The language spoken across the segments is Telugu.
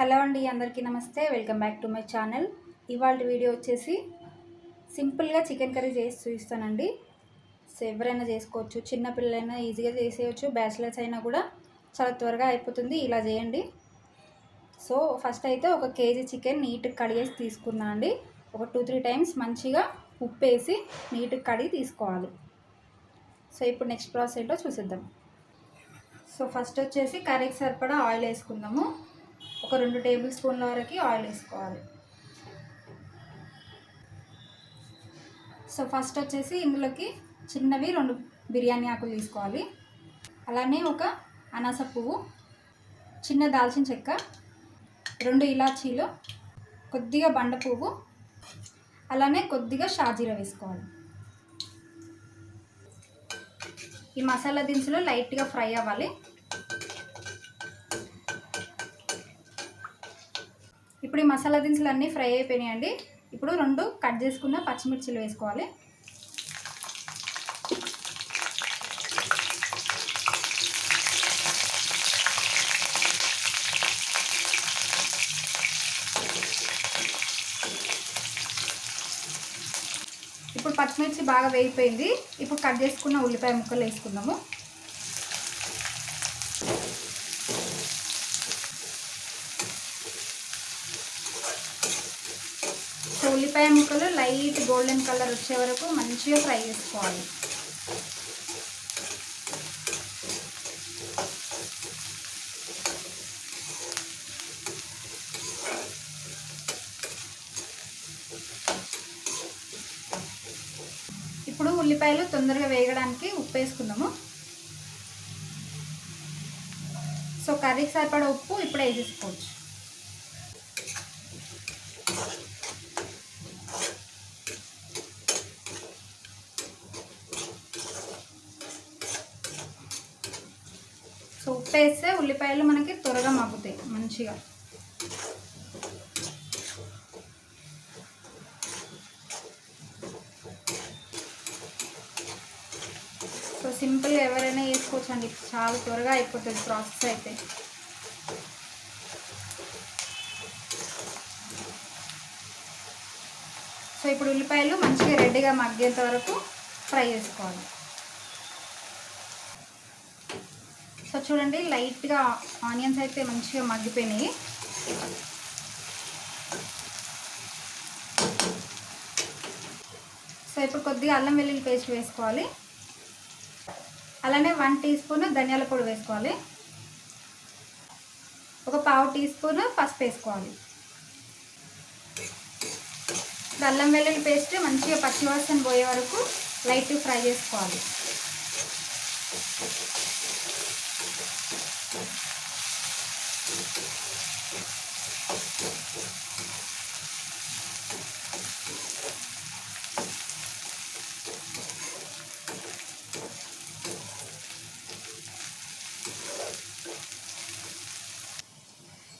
హలో అండి అందరికీ నమస్తే. Welcome back to my channel. ఇవాళ వీడియో వచ్చేసి సింపుల్గా చికెన్ కర్రీ చేసి చూపిస్తానండి. సో ఎవరైనా చేసుకోవచ్చు చిన్నపిల్లలైనా ఈజీగా చేసేయచ్చు బ్యాచిలర్స్ అయినా కూడా చాలా త్వరగా అయిపోతుంది. ఇలా చేయండి. సో ఫస్ట్ అయితే ఒక కేజీ చికెన్ నీట్గా కడిగేసి తీసుకున్నా అండి. ఒక టూ త్రీ టైమ్స్ మంచిగా ఉప్పు వేసి నీట్గా కడిగి తీసుకోవాలి. సో ఇప్పుడు నెక్స్ట్ ప్రాసెస్ ఏంటో చూసేద్దాం. సో ఫస్ట్ వచ్చేసి కర్రీకి సరిపడా ఆయిల్ వేసుకుందాము. ఒక రెండు టేబుల్ స్పూన్ల వరకు ఆయిల్ వేసుకోవాలి. సో ఫస్ట్ వచ్చేసి ఇందులోకి చిన్నవి రెండు బిర్యానీ ఆకులు తీసుకోవాలి. అలానే ఒక అనాస పువ్వు చిన్న దాల్చిన చెక్క రెండు ఇలాచీలు కొద్దిగా బండ పువ్వు అలానే కొద్దిగా షాజీరా వేసుకోవాలి. ఈ మసాలా దినుసులు లైట్గా ఫ్రై అవ్వాలి. ఇప్పుడు ఈ మసాలా దినుసులు అన్నీ ఫ్రై అయిపోయినాయండి. ఇప్పుడు రెండు కట్ చేసుకున్న పచ్చిమిర్చిలు వేసుకోవాలి. ఇప్పుడు పచ్చిమిర్చి బాగా వేగిపోయింది. ఇప్పుడు కట్ చేసుకున్న ఉల్లిపాయ ముక్కలు వేసుకుందాము సో ఉల్లిపాయ ముక్కలు లైట్ గోల్డెన్ కలర్ వచ్చే వరకు మంచిగా ఫ్రై చేసుకోవాలి. ఇప్పుడు ఉల్లిపాయలు తొందరగా వేయడానికి ఉప్పు వేసుకుందాము. సో కర్రీకి సరిపడే ఉప్పు ఇప్పుడు వేసేసుకోవచ్చు. వేస్తే ఉల్లిపాయలు మనకి త్వరగా మగ్గుతాయి మంచిగా. సో సింపుల్గా ఎవరైనా వేసుకోవచ్చండి. చాలా త్వరగా అయిపోతుంది ప్రాసెస్ అయితే. సో ఇప్పుడు ఉల్లిపాయలు మంచిగా రెడ్డిగా మగ్గేంత వరకు ఫ్రై చేసుకోవాలి. సో చూడండి లైట్గా ఆనియన్స్ అయితే మంచిగా మగ్గిపోయినాయి. సో ఇప్పుడు కొద్దిగా అల్లం వెల్లుల్లి పేస్ట్ వేసుకోవాలి. అలానే వన్ టీ స్పూన్ ధనియాల పొడి వేసుకోవాలి. ఒక పావు టీ స్పూన్ పసుపు వేసుకోవాలి. అల్లం వెల్లుల్లి పేస్ట్ మంచిగా పచ్చివాసన పోయే వరకు లైట్ ఫ్రై చేసుకోవాలి.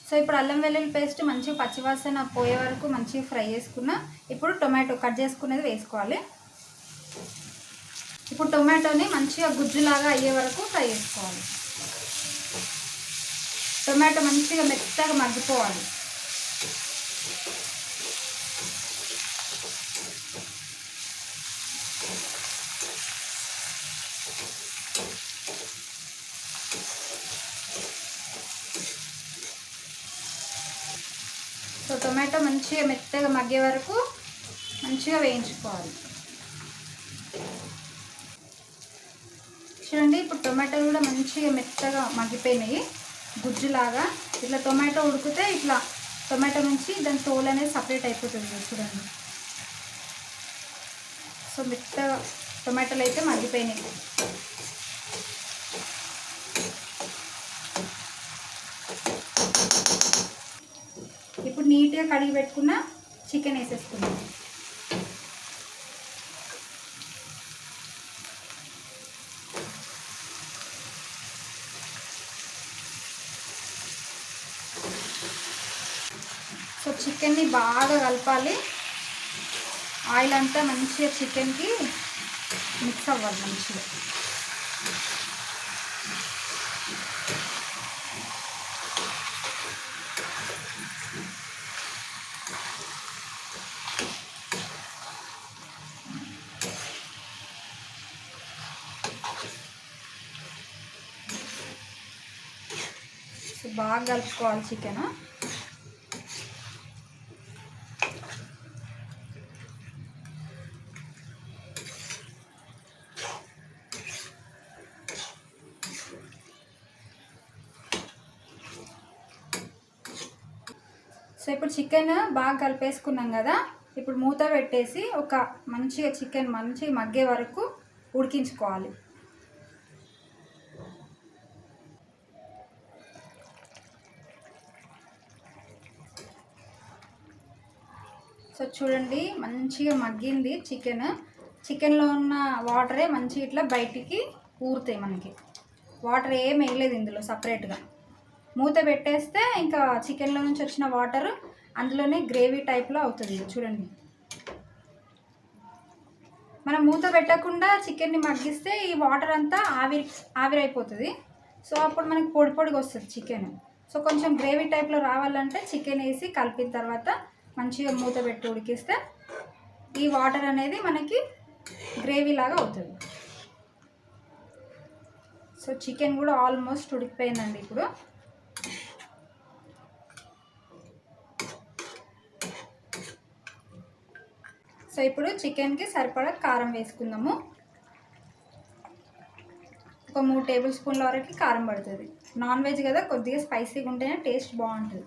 సో ఇప్పుడు అల్లం వెల్లుల్లి పేస్ట్ మంచిగా పచ్చివాసన పోయే వరకు మంచిగా ఫ్రై చేసుకున్న ఇప్పుడు టొమాటో కట్ చేసుకునేది వేసుకోవాలి. ఇప్పుడు టొమాటోని మంచిగా గుజ్జులాగా అయ్యే వరకు ఫ్రై చేసుకోవాలి. టొమాటో మంచిగా మెత్తగా మగ్గిపోవాలి. సో టొమాటో మంచిగా మెత్తగా మగ్గే వరకు మంచిగా వేయించుకోవాలి. చూడండి ఇప్పుడు టొమాటో కూడా మంచిగా మెత్తగా మగ్గిపోయినాయి. గుజ్జులాగా. ఇట్లా టొమాటో ఉడికితే ఇట్లా టొమాటో నుంచి దాని తోలు అనేది సపరేట్ అయిపోతుంది చూడండి. సో మెత్తగా టొమాటోలు అయితే మగ్గిపోయినాయి ఇప్పుడు నీట్గా కడిగి పెట్టుకున్న చికెన్ వేసేసుకుందాం. సో చికెన్ని బాగా కలపాలి. ఆయిల్ అంతా మంచిగా చికెన్కి మిక్స్ అవ్వాలి మంచిగా సో బాగా కలుపుకోవాలి చికెన్. సో ఇప్పుడు చికెన్ బాగా కలిపేసుకున్నాం కదా. ఇప్పుడు మూత పెట్టేసి ఒక మంచిగా చికెన్ మంచిగా మగ్గే వరకు ఉడికించుకోవాలి. సో చూడండి మంచిగా మగ్గింది చికెన్ చికెన్లో ఉన్న వాటరే మంచిగా ఇట్లా బయటికి ఊరుతాయి మనకి. వాటర్ ఏం వేయలేదు ఇందులో సపరేట్గా మూత పెట్టేస్తే ఇంకా చికెన్లో నుంచి వచ్చిన వాటర్ అందులోనే గ్రేవీ టైప్లో అవుతుంది. చూడండి. మనం మూత పెట్టకుండా చికెన్ని మగ్గిస్తే ఈ వాటర్ అంతా ఆవిరి ఆవిరైపోతుంది. సో అప్పుడు మనకి పొడి పొడిగా వస్తుంది చికెన్ సో కొంచెం గ్రేవీ టైప్లో రావాలంటే చికెన్ వేసి కలిపిన తర్వాత మంచిగా మూత పెట్టి ఉడికిస్తే ఈ వాటర్ అనేది మనకి గ్రేవీ లాగా అవుతుంది. సో చికెన్ కూడా ఆల్మోస్ట్ ఉడికిపోయిందండి ఇప్పుడు. సో ఇప్పుడు చికెన్కి సరిపడా కారం వేసుకుందాము. ఒక మూడు టేబుల్ స్పూన్ల వరకు కారం పడుతుంది. నాన్ వెజ్ కదా కొద్దిగా స్పైసీగా ఉంటేనే టేస్ట్ బాగుంటుంది.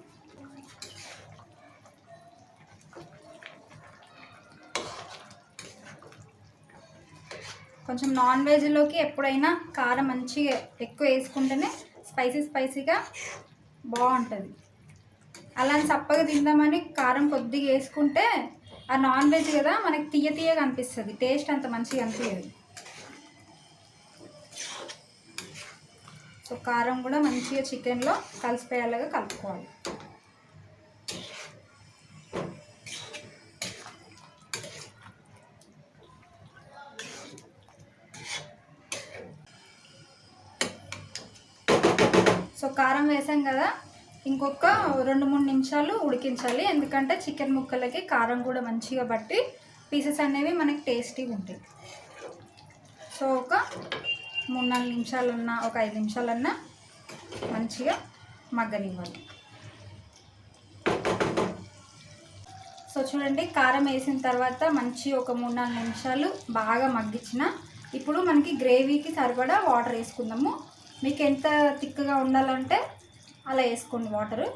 కొంచెం నాన్ వెజ్లోకి ఎప్పుడైనా కారం మంచిగా ఎక్కువ వేసుకుంటేనే స్పైసీ స్పైసీగా బాగుంటుంది. అలా అని చప్పగా తిందామని కారం కొద్దిగా వేసుకుంటే ఆ నాన్ వెజ్ కదా మనకి తీయ తీయగా అనిపిస్తుంది. టేస్ట్ అంత మంచిగా అనిపించదు సో కారం కూడా మంచిగా చికెన్లో కలిసిపోయేలాగా కలుపుకోవాలి. కారం వేసాం కదా ఇంకొక రెండు మూడు నిమిషాలు ఉడికించాలి. ఎందుకంటే చికెన్ ముక్కలకి కారం కూడా మంచిగా బట్టి పీసెస్ అనేవి మనకి టేస్టీగా ఉంటాయి. సో ఒక మూడు నాలుగు నిమిషాలన్నా ఒక ఐదు నిమిషాలన్నా మంచిగా మగ్గనివ్వాలి. సో చూడండి కారం వేసిన తర్వాత మంచి ఒక మూడు నాలుగు నిమిషాలు బాగా మగ్గించిన ఇప్పుడు మనకి గ్రేవీకి సరిపడా వాటర్ వేసుకుందాము. మీకు ఎంత థిక్గా ఉండాలంటే అలా వేసుకోండి వాటరు.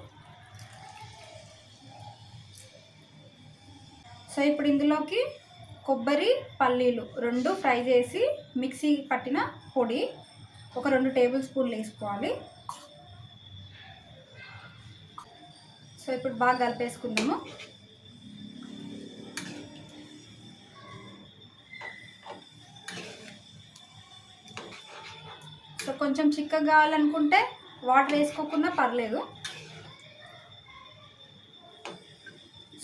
సో ఇప్పుడు ఇందులోకి కొబ్బరి పల్లీలు రెండు ఫ్రై చేసి మిక్సీ పట్టిన పొడి ఒక రెండు టేబుల్ స్పూన్లు వేసుకోవాలి. సో ఇప్పుడు బాగా కలిపేసుకుందాము. సో కొంచెం చిక్కగా కావాలనుకుంటే వాటర్ వేసుకోకుండా పర్లేదు.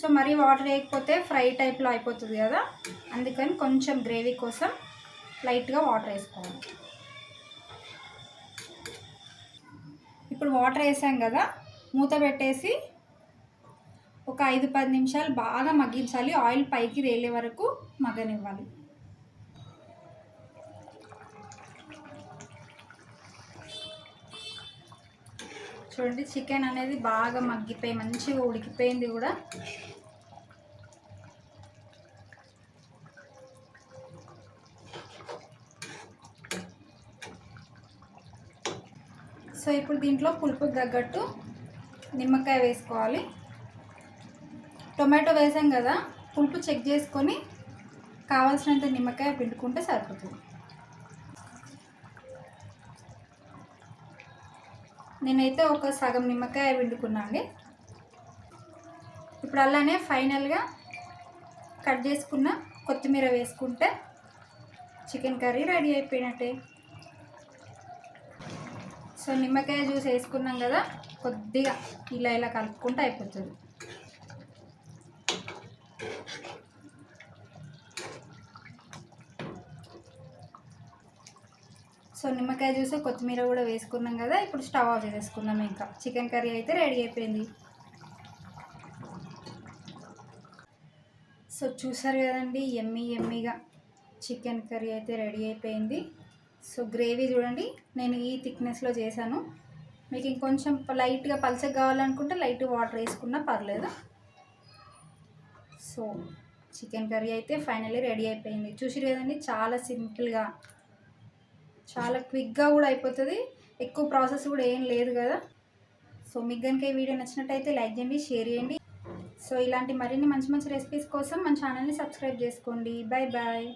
సో మరీ వాటర్ వేయకపోతే ఫ్రై టైప్లో అయిపోతుంది కదా అందుకని కొంచెం గ్రేవీ కోసం లైట్గా వాటర్ వేసుకోవాలి. ఇప్పుడు వాటర్ వేసాం కదా మూత పెట్టేసి ఒక ఐదు పది నిమిషాలు బాగా మగ్గించాలి. ఆయిల్ పైకి తేలే వరకు మగ్గనివ్వాలి. చూడండి చికెన్ అనేది బాగా మగ్గిపోయి మంచిగా ఉడికిపోయింది కూడా. సో ఇప్పుడు దీంట్లో పులుపు తగ్గట్టు నిమ్మకాయ వేసుకోవాలి. టొమాటో వేసాం కదా పులుపు చెక్ చేసుకొని కావాల్సినంత నిమ్మకాయ పిండుకుంటే సరిపోతుంది. నేనైతే ఒక సగం నిమ్మకాయ పిండుకున్నా అండి ఇప్పుడు అలానే ఫైనల్గా కట్ చేసుకున్న కొత్తిమీర వేసుకుంటే చికెన్ కర్రీ రెడీ అయిపోయినట్టే. సో నిమ్మకాయ జ్యూస్ వేసుకున్నాం కదా కొద్దిగా ఇలా ఇలా కలుపుకుంటే అయిపోతుంది. సో నిమ్మకాయ జ్యూస్ కొత్తిమీర కూడా వేసుకున్నాం కదా ఇప్పుడు స్టవ్ ఆఫ్ చేసేసుకున్నాం ఇంకా. చికెన్ కర్రీ అయితే రెడీ అయిపోయింది. సో చూసారు కదండి ఎమ్మీ ఎమ్మీగా చికెన్ కర్రీ అయితే రెడీ అయిపోయింది. సో గ్రేవీ చూడండి నేను ఈ థిక్నెస్లో చేశాను. మీకు ఇంకొంచెం లైట్గా పల్చగా కావాలనుకుంటే లైట్ వాటర్ వేసుకున్నా పర్లేదు. సో చికెన్ కర్రీ అయితే ఫైనల్లీ రెడీ అయిపోయింది. చూసారు కదండి చాలా సింపుల్గా చాలా క్విక్గా కూడా అయిపోతుంది. ఎక్కువ ప్రాసెస్ కూడా ఏం లేదు కదా. సో మీకు కనుక ఈ వీడియో నచ్చినట్టయితే లైక్ చేయండి షేర్ చేయండి. సో ఇలాంటి మరిన్ని మంచి మంచి రెసిపీస్ కోసం మన ఛానల్ని సబ్స్క్రైబ్ చేసుకోండి. Bye bye